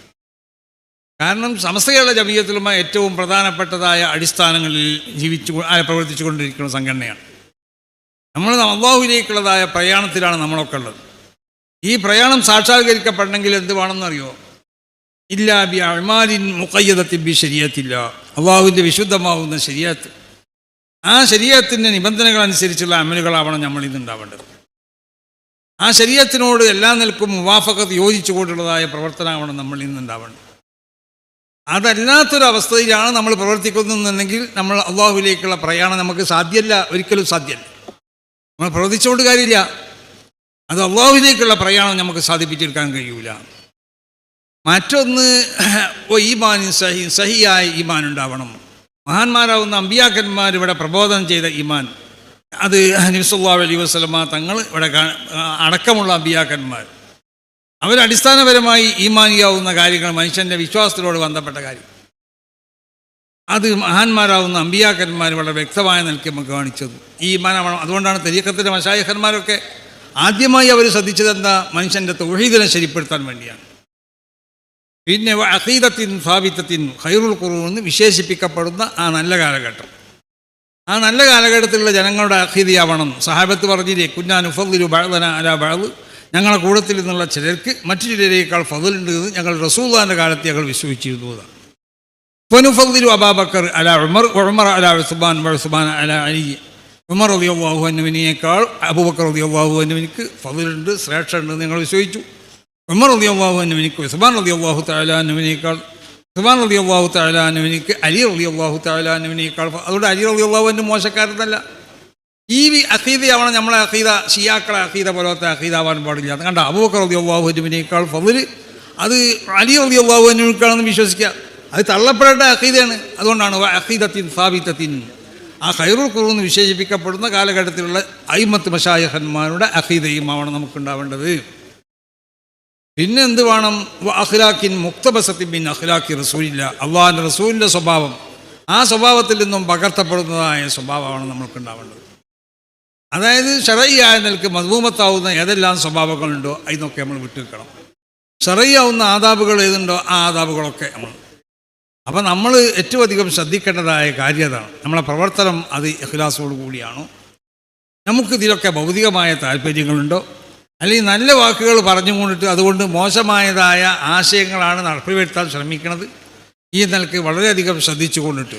കാരണം സമസ്ത കേരള ജമീയത്തുലമ ഏറ്റവും പ്രധാനപ്പെട്ടതായ അടിസ്ഥാനങ്ങളിൽ ജീവിച്ചു പ്രവർത്തിച്ചു കൊണ്ടിരിക്കുന്ന സംഘടനയാണ്. നമ്മൾ അള്ളാഹുവിലേക്കുള്ളതായ പ്രയാണത്തിലാണ് നമ്മളൊക്കെ ഉള്ളത്. ഈ പ്രയാണം സാക്ഷാത്കരിക്കപ്പെടണമെങ്കിൽ എന്ത് വേണമെന്നറിയോ? ഇല്ല അഴ്മാലിൻ മുക്കയ്യതത്തിബി ശരീരത്തില്ല അള്ളാഹുവിന്റെ വിശുദ്ധമാവുന്ന ശരിയത്ത് ആ ശരീരത്തിന്റെ നിബന്ധനകൾ അനുസരിച്ചുള്ള അമലുകളാവണം നമ്മൾ ഇന്നുണ്ടാവേണ്ടത് ആ ശരീരത്തിനോട് എല്ലാ നിലക്കും മുവാഫക്കത്ത് യോജിച്ചുകൊണ്ടുള്ളതായ പ്രവർത്തനമാവണം നമ്മൾ ഇന്നുണ്ടാവേണ്ടത് അതല്ലാത്തൊരവസ്ഥയിലാണ് നമ്മൾ പ്രവർത്തിക്കുന്നതെന്നുണ്ടെങ്കിൽ നമ്മൾ അള്ളാഹുവിലേക്കുള്ള പ്രയാണം നമുക്ക് സാധ്യമല്ല ഒരിക്കലും സാധ്യമല്ല. നമ്മൾ പ്രവർത്തിച്ചുകൊണ്ട് കാര്യമില്ല. അത് അള്ളാഹുവിലേക്കുള്ള പ്രയാണം നമുക്ക് സാധിപ്പിച്ചെടുക്കാൻ കഴിയൂല. മറ്റൊന്ന് ഓ ഈമാൻ സഹി സഹിയായ ഈമാൻ ഉണ്ടാവണം. മഹാന്മാരാവുന്ന അമ്പിയാക്കന്മാർ ഇവിടെ പ്രബോധനം ചെയ്ത ഈമാൻ. അത് ഹനീസുല്ലാ അലി വസ്ലമ തങ്ങൾ ഇവിടെ അടക്കമുള്ള അമ്പിയാക്കന്മാർ. അവരടിസ്ഥാനപരമായി ഈമാനിയാവുന്ന കാര്യങ്ങൾ മനുഷ്യന്റെ വിശ്വാസത്തിനോട് ബന്ധപ്പെട്ട കാര്യം. അത് മഹാന്മാരാവുന്ന അമ്പിയാക്കന്മാർ വളരെ വ്യക്തമായ നിലയ്ക്ക് നമുക്ക് കാണിച്ചത്. ഈ ഈമാനാവണം അതുകൊണ്ടാണ് തെരീക്കത്തിന്റെ മശായഹന്മാരൊക്കെ ആദ്യമായി അവർ ശ്രദ്ധിച്ചത് എന്താ മനുഷ്യന്റെ തൊഴിലിനെ ശരിപ്പെടുത്താൻ വേണ്ടിയാണ്. പിന്നെ അഖീദത്തിൻ സാബിത്തത്തിൻ ഖൈറുൽ ഖുറൂൻ എന്ന് വിശേഷിപ്പിക്കപ്പെടുന്ന ആ നല്ല കാലഘട്ടം. ആ നല്ല കാലഘട്ടത്തിലുള്ള ജനങ്ങളുടെ അഖീദിയാവണം. സഹാബത്ത് പറഞ്ഞില്ലേ കുഞ്ഞാൻ ഉഫദ്ദിലു ബഴതന അല ബഴത് ഞങ്ങളുടെ കൂടത്തിൽ നിന്നുള്ള ചിലർക്ക് മറ്റു ചിലരേക്കാൾ ഫതിലുണ്ട് എന്ന് ഞങ്ങൾ റസൂദാന്റെ കാലത്ത് ഞങ്ങൾ വിശ്വസിച്ചിരുന്നു എന്നാണ്. ഫനുഫദ്ദിലു അബാബക്കർ അല ഉമർ ഉമർ അല ഉസ്മാൻ ഉസ്മാൻ അല അലി. ഉമർ അള്ളാഹു അനുവിനേക്കാൾ അബൂബക്കർ അള്ളാഹു അനുവിനിക്ക് ഫതിലുണ്ട് ശ്രേഷ്ഠമുണ്ട് എന്ന് ഞങ്ങൾ വിശ്വസിച്ചു. ഉമർ റതി അള്ളാഹു അനുവിനിക്ക് സുബാൻ റതി അള്ളാഹു താലാനുവിനേക്കാൾ സുബാൻ റതി അള്ളാഹു താലാനുവിനിക്ക് അലി റതി അള്ളാഹു താലാനുവിനേക്കാൾ അതുകൊണ്ട് അലി റതി അള്ളാഹു എന്റെ മോശക്കാരനല്ല. ഈ അഖീദയാവണം നമ്മളെ അഖീദ ഷിയാക്കളെ അഖീദ പോലത്തെ അഖീദാവാൻ പാടില്ല. കണ്ട? അബൂബക്കർ റതി അള്ളാഹു അനുവിനേക്കാൾ ഫതിൽ അത് അലി റതി അള്ളാഹു അനുവിനേക്കാണെന്ന് വിശ്വസിക്കുക. അത് തള്ളപ്പെടേണ്ട അഖീദയാണ്. അതുകൊണ്ടാണ് അഖീദത്തിൻ സാബിത്തത്തിൻ ആ ഖൈറുൽ ഖുറൂന്ന് വിശേഷിപ്പിക്കപ്പെടുന്ന കാലഘട്ടത്തിലുള്ള അയിമത്ത് മഷായഹന്മാരുടെ അഖീദയുമാവണം നമുക്കുണ്ടാവേണ്ടത്. പിന്നെ എന്ത് വേണം അഖ്ലാഖിൻ മുക്തബസത്തിൻ ബിൻ അഖ്ലാഖി റസൂലില്ല. അള്ളാഹിന്റെ റസൂലിന്റെ സ്വഭാവം. ആ സ്വഭാവത്തിൽ നിന്നും പകർത്തപ്പെടുന്നതായ സ്വഭാവമാണ് നമ്മൾക്കുണ്ടാവേണ്ടത്. അതായത് ഷറയ്യായ നിലയ്ക്ക് മധുമത്താവുന്ന ഏതെല്ലാം സ്വഭാവങ്ങളുണ്ടോ അതിനൊക്കെ നമ്മൾ വിട്ടുവെക്കണം ഷറയ്യാവുന്ന ആദാബുകൾ ഏതുണ്ടോ ആ ആദാബുകളൊക്കെ നമ്മൾ. അപ്പം നമ്മൾ ഏറ്റവും അധികം ശ്രദ്ധിക്കേണ്ടതായ കാര്യം അതാണ്. നമ്മളെ പ്രവർത്തനം അത് ഇഖ്ലാസോട് കൂടിയാണോ. നമുക്ക് ഇതിലൊക്കെ ഭൗതികമായ താല്പര്യങ്ങളുണ്ടോ? അല്ലെങ്കിൽ നല്ല വാക്കുകൾ പറഞ്ഞു കൊണ്ടിട്ട് അതുകൊണ്ട് മോശമായതായ ആശയങ്ങളാണ് നടപ്പിൽ വരുത്താൻ ശ്രമിക്കുന്നത്. ഈ നിലയ്ക്ക് വളരെയധികം ശ്രദ്ധിച്ചു കൊണ്ടിട്ട്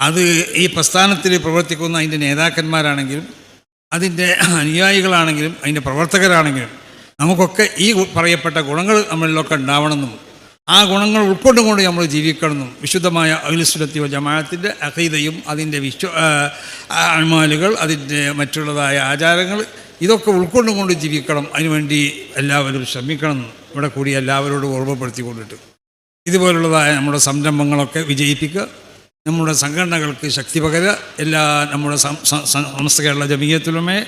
അത് ഈ പ്രസ്ഥാനത്തിൽ പ്രവർത്തിക്കുന്ന അതിന്റെ നേതാക്കന്മാരാണെങ്കിലും അതിന്റെ അനുയായികളാണെങ്കിലും അതിന്റെ പ്രവർത്തകരാണെങ്കിലും നമുക്കൊക്കെ ഈ പറയപ്പെട്ട ഗുണങ്ങൾ നമ്മളിലൊക്കെ ഉണ്ടാവണമെന്നും ആ ഗുണങ്ങൾ ഉൾക്കൊണ്ടുകൊണ്ട് നമ്മൾ ജീവിക്കണമെന്നും വിശുദ്ധമായ അഖിലുസുലത്തി ജമാഅത്തിന്റെ അഖീദയും അതിന്റെ വിശ്വ അണുമാലുകൾ അതിന്റെ മറ്റുള്ളതായ ആചാരങ്ങൾ ഇതൊക്കെ ഉൾക്കൊണ്ടുകൊണ്ട് ജീവിക്കണം. അതിനുവേണ്ടി എല്ലാവരും ശ്രമിക്കണം. ഇവിടെ കൂടി എല്ലാവരോടും ഓർമ്മപ്പെടുത്തിക്കൊണ്ടിട്ട്. ഇതുപോലുള്ളതായ നമ്മുടെ സംരംഭങ്ങളൊക്കെ വിജയിപ്പിക്കുക. നമ്മുടെ സംഘടനകൾക്ക് ശക്തി പകരുക. എല്ലാ നമ്മുടെ സമസ്ത കേരള ജമീയത്തുലമയെ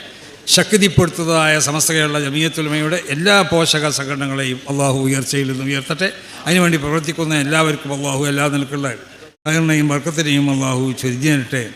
ശക്തിപ്പെടുത്തതായ സമസ്ത കേരള ജമീയത്തുലമയുടെ എല്ലാ പോഷക സംഘടനകളെയും അള്ളാഹു ഉയർച്ചയിൽ നിന്ന് ഉയർത്തട്ടെ. അതിനുവേണ്ടി പ്രവർത്തിക്കുന്ന എല്ലാവർക്കും അള്ളാഹു എല്ലാ നിലക്കുള്ള സഹകരണയും വർക്കത്തിനെയും അള്ളാഹു ചൊരിഞ്ഞിട്ടെ